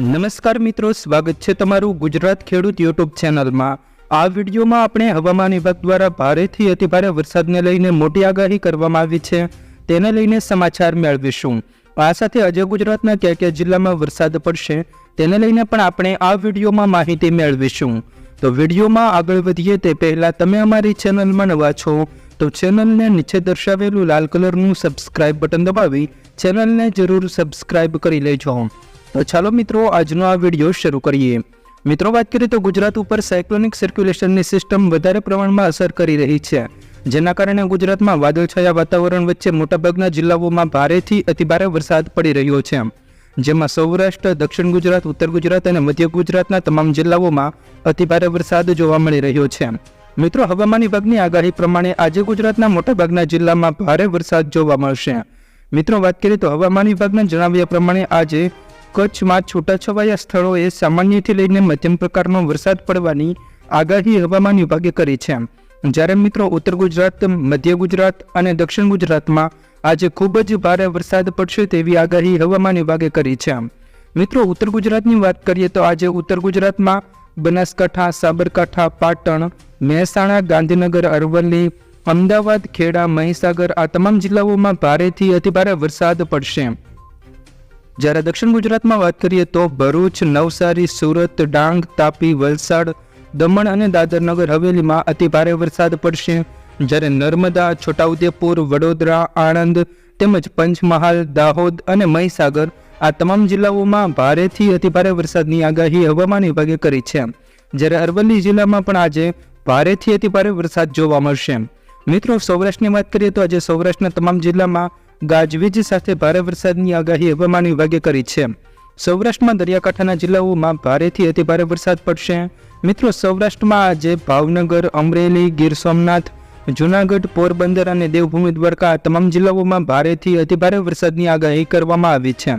નમસ્કાર મિત્રો, સ્વાગત છે તમારું ગુજરાત ખેડૂત યુટ્યુબ ચેનલમાં. આ વિડીયોમાં આપણે હવામાન વિભાગ દ્વારા ભારેથી અતિભારે વરસાદને લઈને મોટી આગાહી કરવામાં આવી છે. તેને લઈને સમાચાર મેળવીશું. આ સાથે અજય ગુજરાતના કયા કયા જિલ્લામાં વરસાદ પડશે, તેને લઈને પણ આપણે આ વિડીયોમાં માહિતી મેળવીશું. તો વિડીયોમાં આગળ વધીએ તે પહેલાં તમે અમારી ચેનલમાં નવા છો, તો ચેનલને નીચે દર્શાવેલું લાલ કલરનું સબસ્ક્રાઇબ બટન દબાવી ચેનલને જરૂર સબસ્ક્રાઇબ કરી લેજો. તો ચાલો મિત્રો, આજનો આ વીડિયો શરૂ કરીએ. મિત્રો, વાત કરીએ તો ગુજરાત ઉપર સાયક્લોનિક સર્ક્યુલેશનની સિસ્ટમ વધારે પ્રમાણમાં અસર કરી રહી છે. જેના કારણે ગુજરાતમાં વાદળછાયા વાતાવરણ વચ્ચે મોટાભાગના જિલ્લાઓમાં ભારેથી અતિભારે વરસાદ પડી રહ્યો છે. જેમાં સૌરાષ્ટ્ર, દક્ષિણ ગુજરાત, ઉત્તર ગુજરાત અને મધ્ય ગુજરાતના તમામ જિલ્લાઓમાં અતિભારે વરસાદ જોવા મળી રહ્યો છે. મિત્રો, હવામાન વિભાગની આગાહી પ્રમાણે આજે ગુજરાતના મોટાભાગના જિલ્લામાં ભારે વરસાદ જોવા મળશે. મિત્રો, વાત કરીએ તો હવામાન વિભાગના જણાવ્યા પ્રમાણે આજે કચ્છમાં છૂટાછવાયા સ્થળોએ સામાન્યથી લઈને મધ્યમ પ્રકારનો વરસાદ પડવાની આગાહી હવામાન વિભાગે કરી છે. જ્યારે મિત્રો ઉત્તર ગુજરાત, મધ્ય ગુજરાત અને દક્ષિણ ગુજરાતમાં આજે ખૂબ જ ભારે વરસાદ પડશે તેવી આગાહી હવામાન વિભાગે કરી છે. મિત્રો, ઉત્તર ગુજરાતની વાત કરીએ તો આજે ઉત્તર ગુજરાતમાં બનાસકાંઠા, સાબરકાંઠા, પાટણ, મહેસાણા, ગાંધીનગર, અરવલ્લી, અમદાવાદ, ખેડા, મહીસાગર આ તમામ જિલ્લાઓમાં ભારેથી અતિભારે વરસાદ પડશે. જ્યારે દક્ષિણ ગુજરાતમાં વાત કરીએ તો ભરૂચ, નવસારી, સુરત, ડાંગ, તાપી, વલસાડ, દમણ અને દાદરનગર હવેલીમાં અતિભારે વરસાદ પડશે. જ્યારે નર્મદા, છોટાઉદેપુર, વડોદરા, આણંદ તેમજ પંચમહાલ, દાહોદ અને મહીસાગર આ તમામ જિલ્લાઓમાં ભારેથી અતિભારે વરસાદની આગાહી હવામાન વિભાગે કરી છે. જ્યારે અરવલ્લી જિલ્લામાં પણ આજે ભારેથી અતિભારે વરસાદ જોવા મળશે. મિત્રો સૌરાષ્ટ્રની વાત કરીએ તો આજે સૌરાષ્ટ્રના તમામ જિલ્લામાં ગાજવીજ સાથે ભારે વરસાદની આગાહી હવામાન વિભાગે કરી છે. સૌરાષ્ટ્રમાં દરિયાકાંઠાના જિલ્લાઓમાં ભારેથી અતિભારે વરસાદ પડશે. મિત્રો, સૌરાષ્ટ્રમાં આજે ભાવનગર, અમરેલી, ગીર સોમનાથ, જૂનાગઢ, પોરબંદર અને દેવભૂમિ દ્વારકા તમામ જિલ્લાઓમાં ભારેથી અતિભારે વરસાદની આગાહી કરવામાં આવી છે.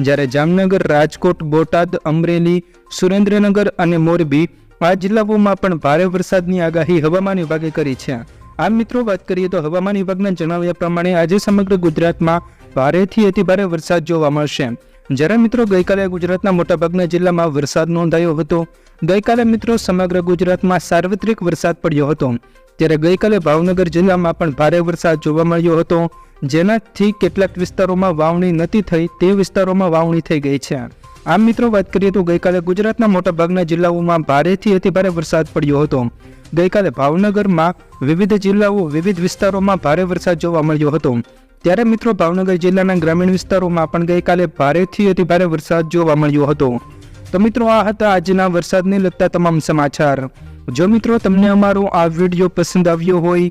જ્યારે જામનગર, રાજકોટ, બોટાદ, અમરેલી, સુરેન્દ્રનગર અને મોરબી આ જિલ્લાઓમાં પણ ભારે વરસાદની આગાહી હવામાન વિભાગે કરી છે. આમ મિત્રો વાત કરીએ તો હવામાન વિભાગના જણાવ્યા પ્રમાણે આજે સમગ્ર ગુજરાતમાં ભારેથી અતિભારે વરસાદ જોવા મળશે. જ્યારે મિત્રો ગઈકાલે ગુજરાતના મોટાભાગના જિલ્લામાં વરસાદ નોંધાયો હતો. ગઈકાલે મિત્રો સમગ્ર ગુજરાતમાં સાર્વત્રિક વરસાદ પડ્યો હતો. ત્યારે ગઈકાલે ભાવનગર જિલ્લામાં પણ ભારે વરસાદ જોવા મળ્યો હતો. જેનાથી કેટલાક વિસ્તારોમાં વાવણી નથી થઈ, તે વિસ્તારોમાં વાવણી થઈ ગઈ છે. આમ મિત્રો, વાત કરીએ તો ગઈકાલે ગુજરાતના મોટાભાગના જિલ્લાઓમાં ભારેથી અતિભારે વરસાદ પડ્યો હતો. ગઈકાલે ભાવનગરમાં વિવિધ જિલ્લાઓ, વિવિધ વિસ્તારોમાં ભારે વરસાદ જોવા મળ્યો હતો. ત્યારે મિત્રો, ભાવનગર જિલ્લાના ગ્રામીણ વિસ્તારોમાં પણ ગઈકાલે ભારેથી અતિભારે વરસાદ જોવા મળ્યો હતો. તો મિત્રો, આ હતા આજના વરસાદને લગતા તમામ સમાચાર. જો મિત્રો, તમને અમારો આ વીડિયો પસંદ આવ્યો હોય